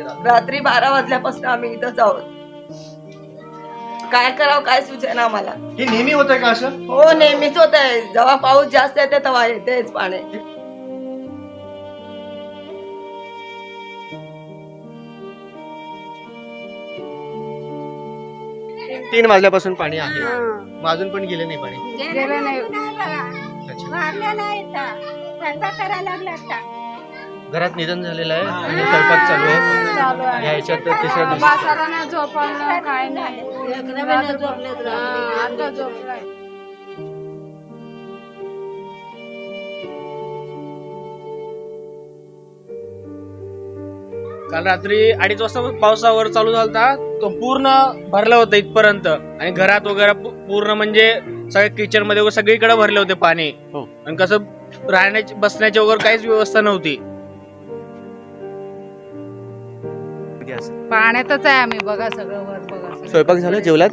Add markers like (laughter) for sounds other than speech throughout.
रात्री बारा वाजल्यापासून आम्ही इथंच आहोत काय करावं काय सुचेना आम्हाला. हे नेहमी होत आहे का असं? हो नेहमीच होत आहे जेव्हा पाऊस जास्त येते तेव्हा येतेच पाणी. तीन वाजल्यापासून पाणी आहे. मग अजून पण गेले नाही पाणी? गेलं नाही. अच्छा. इथं. करायला लागला आता. घरात निधन झालेलं आहे आणि स्वयंपाक चालू आहे. या ह्याच्यात तर तिसऱ्या दिवशी बाजारानं झोपवलं काय नाही. आता झोपलाय. काल रात्री अडीच वाजता पावसावर चालू झालता. तो पूर्ण भरला होता इथपर्यंत. आणि घरात वगैरे पू- पूर्ण म्हणजे सगळ्या किचनमध्ये वगैरे सगळीकडे भरले होते पाणी. हो. आणि कसं राहण्याची बसण्याची वगैरे काहीच व्यवस्था नव्हती. पाण्यातच आहे आम्ही बघा सगळं वर बघा सगळं. स्वयंपाक झालं जेवलात?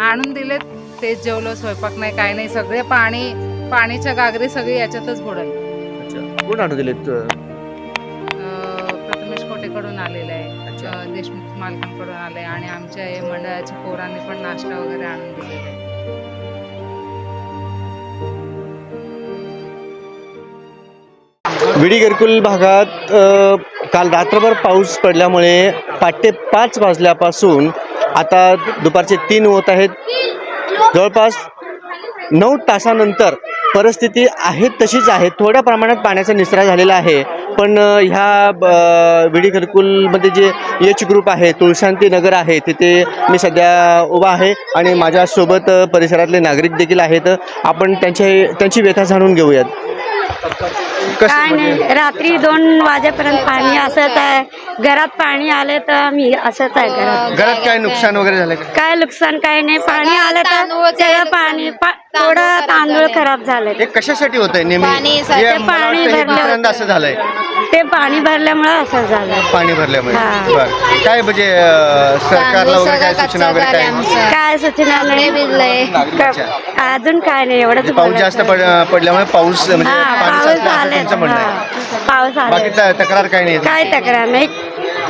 आणून दिले तेच जेवलो स्वयंपाक नाही काय नाही सगळे पाणी पाणीच्या गागरी सगळी याच्यातच बुडल. अच्छा. कोण आणून दिले प्रथमेश कोटेकडून आलेले आहे. अं, देशमुख मालकांकडून आले आणि आमच्या हे मंडळाच्या पोरांनी पण नाश्ता वगैरे आणून दिलेला आहे. विडी घरकुल भागात अ, काल रात्रभर पाऊस पडल्यामुळे पाटे पाच वाजल्यापासून आता दुपारचे तीन होत आहेत. जवळपास नऊ तासानंतर परिस्थिती आहे तशीच आहे. थोड्या प्रमाणात पाण्याचा निचरा झालेला आहे. पण ह्या ब- विडी घरकुलमध्ये जे एच ग्रुप आहे तुळशांती नगर आहे तिथे मी सध्या उभा आहे आणि माझ्यासोबत परिसरातले नागरिक देखील आहेत. आपण त्यांचे त्यांची व्यथा जाणून घेऊयात. काय म्हणजे- नाही रात्री दोन वाजेपर्यंत पाणी असंच आहे. घरात पाणी आले तर मी असंच आहे घरात. घरात काय नुकसान वगैरे झालं का? काय नुकसान काय नाही पाणी आलं तर सगळं पाणी पा- थोडं तांदूळ खराब झाले. हे कशासाठी होत आहे नेहमी हे मला पाणी वाटतं हे भरलं दुसऱ्यांदा असं झालंय. ते पाणी भरल्यामुळे असं झालं. पाणी भरल्यामुळे. हा. बरं. काय म्हणजे अं, सरकारला वगैरे काय सूचना वगैरे काय? काय सूचना नाही. अच्छा. अजून काय नाही एवढंच म्हणजे पाऊस जास्त. पड- पडल्यामुळे पाऊस म्हणजे हा पाणी पाऊस साचलं असं आले तुमचं म्हणणं आहे. हा, पाऊस बाकी त- तक्रार काही नाही? काय तक्रार नाही.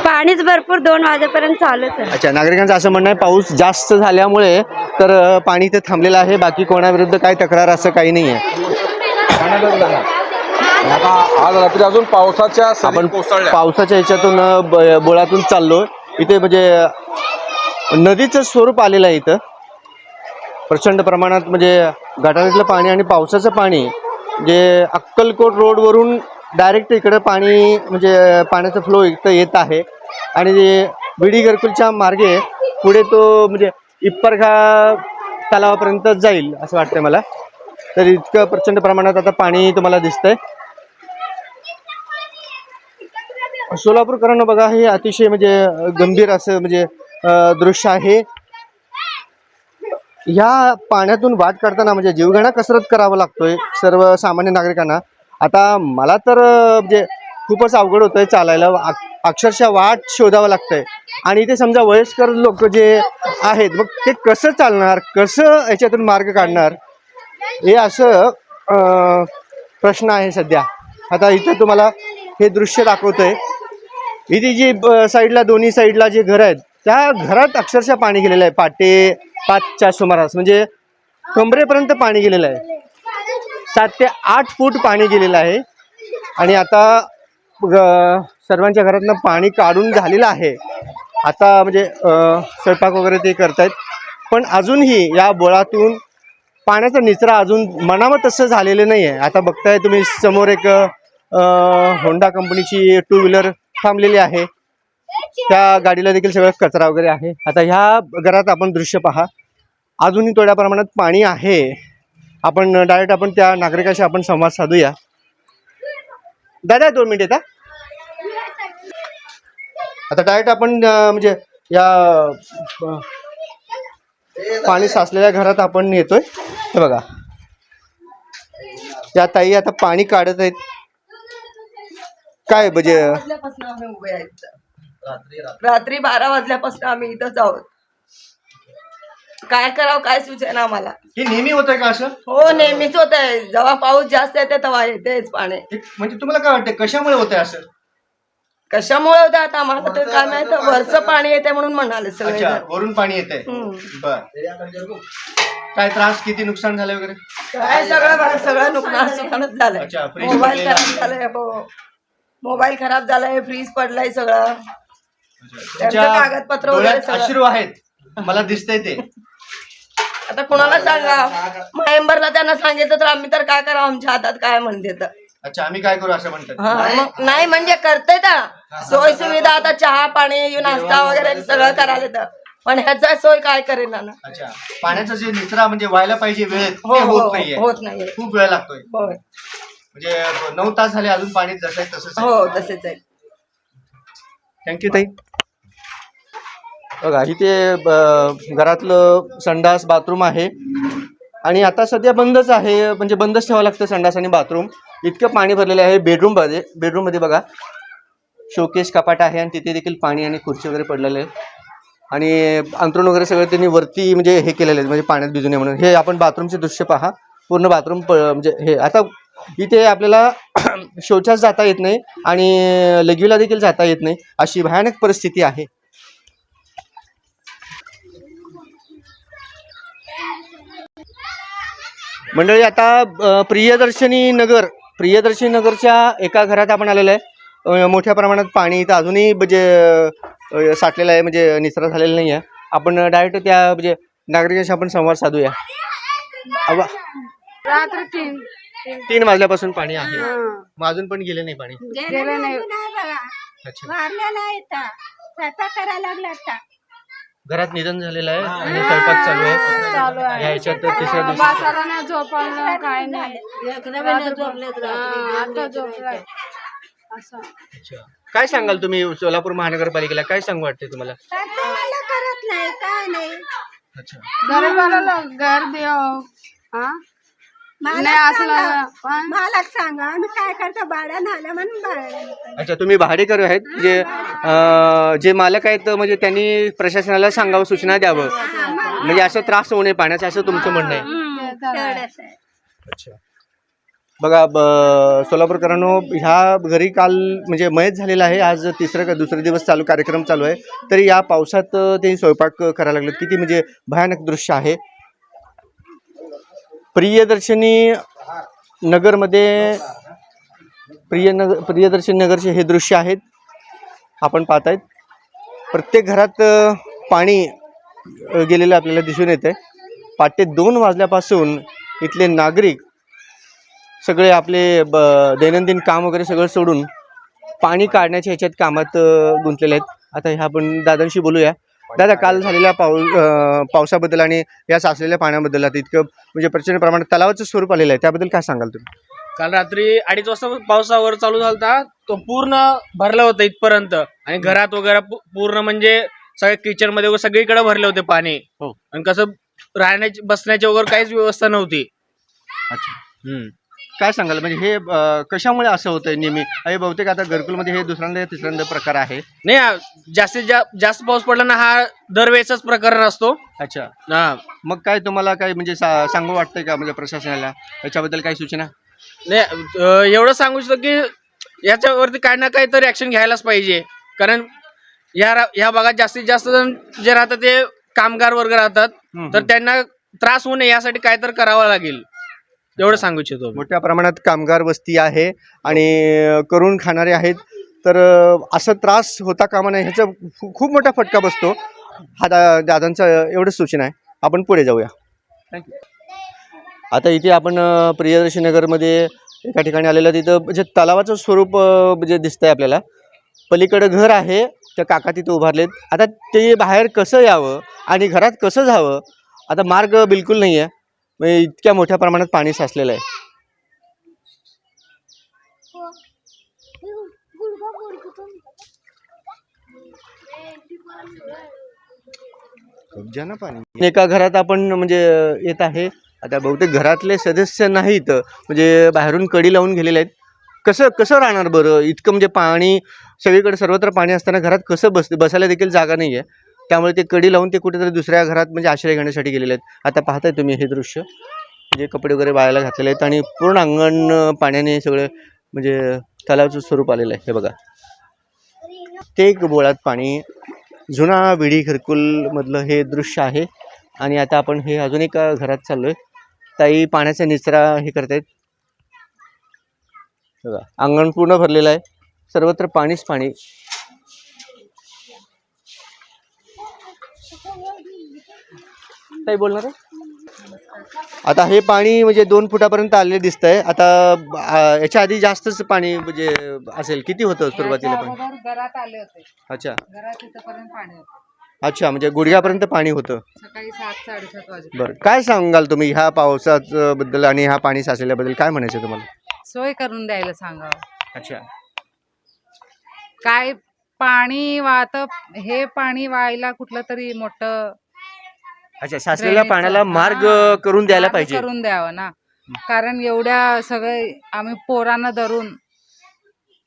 पाणीच भरपूर दोन वाजेपर्यंत चालूच आहे. अच्छा नागरिकांचं असं म्हणणं आहे पाऊस जास्त झाल्यामुळे तर अं, पाणी इथे थांबलेलं आहे. बाकी कोणाविरुद्ध काय तक्रार असं काही नाही आहे. आता आज रात्री अजून पावसाच्या आपण पावसाच्या ह्याच्यातून बोळातून चाललो. इथे म्हणजे नदीचं स्वरूप आलेलं आहे इथं. प्रचंड प्रमाणात म्हणजे गटारातलं पाणी आणि पावसाचं पाणी जे अक्कलकोट रोडवरून डायरेक्ट इकडं पाणी म्हणजे पाण्याचा फ्लो इथं येत आहे. आणि जे विडी घरकुलच्या मार्गे पुढे तो म्हणजे इप्परखा तलावापर्यंत जाईल असं वाटतंय मला. तर इतकं प्रचंड प्रमाणात आता पाणी तुम्हाला दिसतंय. सोलापूरकरांना बघा हे अतिशय म्हणजे गंभीर असं म्हणजे दृश्य आहे. ह्या पाण्यातून वाट काढताना म्हणजे जीवघेणा कसरत करावं लागतोय सर्वसामान्य नागरिकांना. आता मला तर म्हणजे खूपच अवघड होतंय चालायला. अक्षरशः वाट शोधावं लागतंय. आणि इथे समजा वयस्कर लोक जे आहेत मग ते कसं चालणार? कसं याच्यातून मार्ग काढणार? हे असं प्रश्न आहे सध्या. आता इथं तुम्हाला हे दृश्य दाखवतोय. इथे जी ब- साईडला दोन्ही साईडला जे घर आहेत त्या घरात अक्षरशः पाणी गेलेलं आहे. पाटे पाचच्या सुमारास म्हणजे कमरेपर्यंत पाणी गेलेलं आहे. सात ते आठ फूट पाणी गेलेलं आहे. आणि आता ग- सर्वांच्या घरातनं पाणी काढून झालेलं आहे. आता म्हणजे स्वयंपाक वगैरे ते करतायत. पण अजूनही या बोळातून पाण्याचा निचरा अजून मनावर तसं झालेलं नाही आहे आता बघताय तुम्ही समोर एक होंडा कंपनीची टू व्हीलर थांबलेली आहे. त्या गाडीला देखील सगळं कचरा वगैरे आहे. आता ह्या घरात आपण दृश्य पहा. अजूनही थोड्या प्रमाणात पाणी आहे. आपण डायरेक्ट आपण त्या नागरिकाशी आपण संवाद साधूया. दादा दोन मिनिट येता. आता डायरेक्ट आपण म्हणजे या पाणी साचलेल्या घरात आपण येतोय हे बघा. या ताई आता पाणी काढत आहेत. काय म्हणजे? वाजल्यापासून आम्ही उभे आहेत. इथं. रात्री बारा वाजल्यापासून आम्ही इथंच आहोत. काय करावं काय सुचेना आम्हाला. हे नेहमी होत आहे का असं? हो नेहमीच होत आहे जेव्हा पाऊस जास्त येते तेव्हा येतेच पाणी. म्हणजे तुम्हाला काय वाटतं कशामुळे होत आहे असं? कशामुळे होतं आता? आम्हाला तर काय माहीत वरचं पाणी येते म्हणून म्हणाले सगळे अच्छा. वरून पाणी येत आहे हम्म. बर. काय त्रास किती नुकसान झालं वगैरे? काय सगळं बघा, सगळं नुकसान सुखानच झालंय. अच्छा, फ्रीज मोबाईल पडलेला. खराब झालाय हो. मोबाईल खराब झालाय फ्रीज पडलाय सगळं. त्यांचं कागदपत्र वगैरे डोळ्यात सगळं. अश्रू आहेत. मला दिसतंय ते. आता कुणाला सांगा? मेंबरला त्यांना सांगितलं तर आम्ही तर काय करावं? आमच्या हातात काय म्हणते तर. अच्छा आम्ही काय करू असं म्हणतात? हा, मग नाही म्हणजे करते तर. सोय सुविधा आता चहा पाणी नाश्ता वगैरे सगळं करायला तर पण ह्याचा सोय काय करेल ना अच्छा पाण्याचा जे निचरा म्हणजे व्हायला पाहिजे वेळेत हो ते हो होत हो, नाहीये. होत नाहीये. खूप वेळ लागतोय. होय. म्हणजे नऊ तास झाले अजून पाणी जसं आहे तसंच आहे. हो तसेच आहे. थँक्यू ताई. बघा इथे ब- घरातलं संडास बाथरूम आहे. आणि आता सध्या बंदच आहे म्हणजे बंदच ठेवावं लागतं संडास आणि बाथरूम. इतकं पाणी भरलेलं आहे बेडरूममध्ये बेडरूममध्ये बघा. शोकेस कपाट आहे आणि तिथे देखील पाणी आणि खुर्ची वगैरे पडलेले आहे आणि अंतरून वगैरे सगळं त्यांनी वरती म्हणजे हे केलेलं आहे म्हणजे पाण्यात भिजू नये म्हणून. हे आपण बाथरूमचे दृश्य पहा. पूर्ण बाथरूम प म्हणजे हे. आता इथे आपल्याला (clears throat) शौचास जाता येत नाही आणि लघवीला देखील जाता येत नाही अशी भयानक परिस्थिती आहे. मंडळी आता प्रियदर्शनी नगर प्रियदर्शनी नगरच्या एका घरात आपण आलेलो आहे. मोठ्या प्रमाणात पाणी इथं अजूनही म्हणजे साठलेलं आहे म्हणजे निचरा झालेला नाही आहे. आपण डायरेक्ट त्या म्हणजे नागरिकांशी आपण संवाद साधूया. रात्री तीन. तीन वाजल्यापासून पाणी आहे. मग अजून पण गेले नाही पाणी? गेले नाही. अच्छा. स्वयंपाक करायला लागला आता. घरात निधन झालेलं आहे. आणि स्वयंपाक चालू आहे. चालू आहे. या ह्याच्यात तर तिसऱ्या दिवशी झोपायला काय नाही. हा, आता झोपलाय. असं. अच्छा. काय सांगाल तुम्ही सोलापूर महानगरपालिकेला? काय सांगू वाटते तुम्हाला? करता मला करत नाही काय नाही. अच्छा. गरीबाला घर देव. हा? नाही मालक असलं सांगा. पण मालक सांगा आम्ही काय करतो? भाड्या आलं म्हणून भाड्यानं अच्छा तुम्ही भाडेकरू आहेत? जे अं, जे मालक आहेत म्हणजे त्यांनी प्रशासनाला सांगावं सूचना द्यावं. म्हणजे असं त्रास होऊ नये पाण्याचा असं तुमचं म्हणणं आहे. तेवढंच आहे. अच्छा. बघा ब सोलापूरकरांनो ह्या घरी काल म्हणजे मयत झालेला आहे. आज तिसरं का दुसरे दिवस चालू कार्यक्रम चालू आहे. तरी या पावसात अं, ते स्वयंपाक करायला लागलेत. किती म्हणजे भयानक दृश्य आहे. प्रियदर्शनी नगरमध्ये प्रिय नगर प्रियदर्शनी नगरचे हे दृश्य आहेत. आपण पाहतायत. प्रत्येक घरात पाणी गेलेलं आपल्याला दिसून येतं पाटे दोन वाजल्यापासून इथले नागरिक सगळे आपले ब दैनंदिन काम वगैरे सगळं सोडून पाणी काढण्याच्या ह्याच्यात कामात गुंतलेले आहेत. आता ह्या आपण दादांशी बोलूया. दादा काल झालेल्या पाऊ पावसाबद्दल आणि या साचलेल्या पाण्याबद्दल आता इतकं म्हणजे प्रचंड प्रमाणात तलावाचं स्वरूप आलेलं आहे त्याबद्दल काय सांगाल तुम्ही? काल रात्री अडीच वाजता पावसावर चालू झालता तो पूर्ण भरलं होतं इथपर्यंत. आणि घरात वगैरे पू- पूर्ण म्हणजे सगळ्या किचनमध्ये वगैरे सगळीकडे भरले होते पाणी. हो. आणि कसं राहण्याची बसण्याची वगैरे काहीच व्यवस्था नव्हती. अच्छा. हम्म. काय सांगाल? म्हणजे हे अं, कशामुळे असं होतंय नेहमी? आणि बहुतेक आता घरकुलमध्ये हे दुसऱ्यांदा तिसऱ्यांदा प्रकार आहे. नाही जास्तीत जास्त जास्त पाऊस पडला ना हा दरवेळेचाच प्रकरण असतो. अच्छा. हा. मग काय तुम्हाला काय म्हणजे सा- सांगू वाटतंय का म्हणजे प्रशासनाला? याच्याबद्दल काही सूचना? नाही अं, एवढं सांगू शकतो की याच्यावरती काही ना काही तरी ऍक्शन घ्यायलाच पाहिजे. कारण या रा- या भागात जास्तीत जास्त जण जे राहतात ते कामगार वर्ग राहतात. हम्म, तर त्यांना त्रास होऊ नये यासाठी काय तर करावं लागेल. एवढं सांगू इच्छितो. मोठ्या प्रमाणात कामगार वस्ती आहे आणि करून खाणारे आहेत. तर असं त्रास होता कामा नये ह्याचा खू- खूप मोठा फटका बसतो. हा दा दादांचा एवढंच सूचना आहे. आपण पुढे जाऊया. थँक्यू आता इथे आपण अ, प्रियदर्शी नगरमध्ये एका ठिकाणी आलेलं तिथं म्हणजे तलावाचं स्वरूप अ, म्हणजे दिसतंय आपल्याला. पलीकडं घर आहे त्या काका तिथे उभारलेत. आता ते बाहेर कसं यावं आणि घरात कसं जावं आता मार्ग बिलकुल नाही आहे म्हणजे इतक्या मोठ्या प्रमाणात पाणी साचलेलं आहे. पाणी एका घरात आपण म्हणजे येत आहे. आता बहुतेक घरातले सदस्य नाहीत. म्हणजे बाहेरून कडी लावून गेलेले आहेत. कसं कसं राहणार बरं? इतकं म्हणजे पाणी सगळीकडे सर्वत्र पाणी असताना घरात कसं बस बसायला देखील जागा नाही आहे त्यामुळे ते कडी लावून ते कुठेतरी दुसऱ्या घरात म्हणजे आश्रय घेण्यासाठी गेलेले आहेत. आता पाहताय तुम्ही हे दृश्य जे कपडे वगैरे वाळायला घातलेले आहेत आणि पूर्ण अंगण पाण्याने सगळं म्हणजे तलावाचं स्वरूप आलेलं आहे. हे बघा. ते एक बोळात पाणी जुना विडी घरकुलमधलं हे दृश्य आहे. आणि आता आपण हे अजून एका घरात चाललोय. ताई पाण्याचा निचरा हे करतायत. बघा. अंगण पूर्ण भरलेलं आहे. सर्वत्र पाणीच पाणी. काही बोलणार आहे? आता हे पाणी म्हणजे दोन फुटापर्यंत आलेले दिसत आहे आता आ, याच्या आधी जास्तच पाणी म्हणजे असेल. किती होतं सुरुवातीला याच्या पाणी? अगोदर घरात आले होते. अच्छा. घरात इथपर्यंत पाणी होतं. अच्छा म्हणजे गुडघ्यापर्यंत पाणी होतं. सकाळी सात साडेसात वाजे बरं. काय सांगाल तुम्ही ह्या पावसाचं बद्दल आणि ह्या पाणी साचल्याबद्दल? काय म्हणायचं तुम्हाला? सोय करून द्यायला सांगावं. अच्छा. काय पाणी वाहत हे पाणी वाहायला कुठलं तरी मोठं अच्छा ड्रेनेजचं. पाण्याला मार्ग हा, करून द्यायला मार्ग पाहिजे. करून द्यावं ना. कारण एवढ्या सगळे आम्ही पोरांना धरून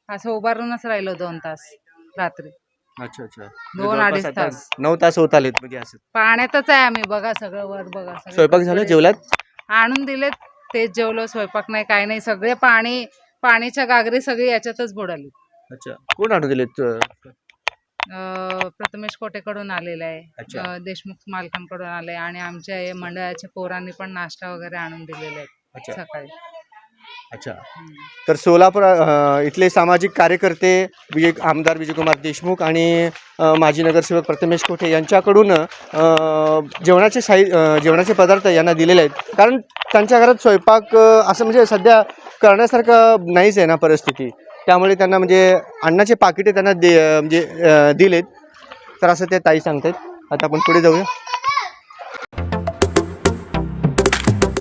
असं उभारूनच राहिलो दोन तास रात्री. अच्छा अच्छा. दोन जवळपास अडीच आता तास. नऊ तास होत आलेत म्हणजे असं. पाण्यातच आहे आम्ही बघा सगळं वर बघा सगळे. स्वयंपाक झाला. जेवलात? आणून दिलेत तेच जेवलो स्वयंपाक नाही काय नाही. सगळे पाणी पाण्याच्या गागरी सगळी याच्यातच बुडाली. अच्छा. कोण आणून दिलेत अं, प्रथमेश कोटेकडून आलेलं आहे. अच्छा. अं, देशमुख मालकांकडून आले आणि आमच्या हे मंडळाच्या पोरांनी पण नाश्ता वगैरे आणून दिलेले आहेत अच्छा. सकाळी. अच्छा. हम्म. तर सोलापूर अ, इथले सामाजिक कार्यकर्ते विजय आमदार विजयकुमार देशमुख आणि अ, माजी नगरसेवक प्रथमेश कोठे यांच्याकडून अ, जेवणाचे साहि अ, जेवणाचे पदार्थ यांना दिलेले आहेत. कारण त्यांच्या घरात स्वयंपाक अ, असं म्हणजे सध्या करण्यासारखं नाहीच आहे ना परिस्थिती. त्यामुळे त्यांना म्हणजे अन्नाचे पाकिटे त्यांना दे म्हणजे दिलेत. तर असं ते ताई सांगतात आता आपण पुढे जाऊया.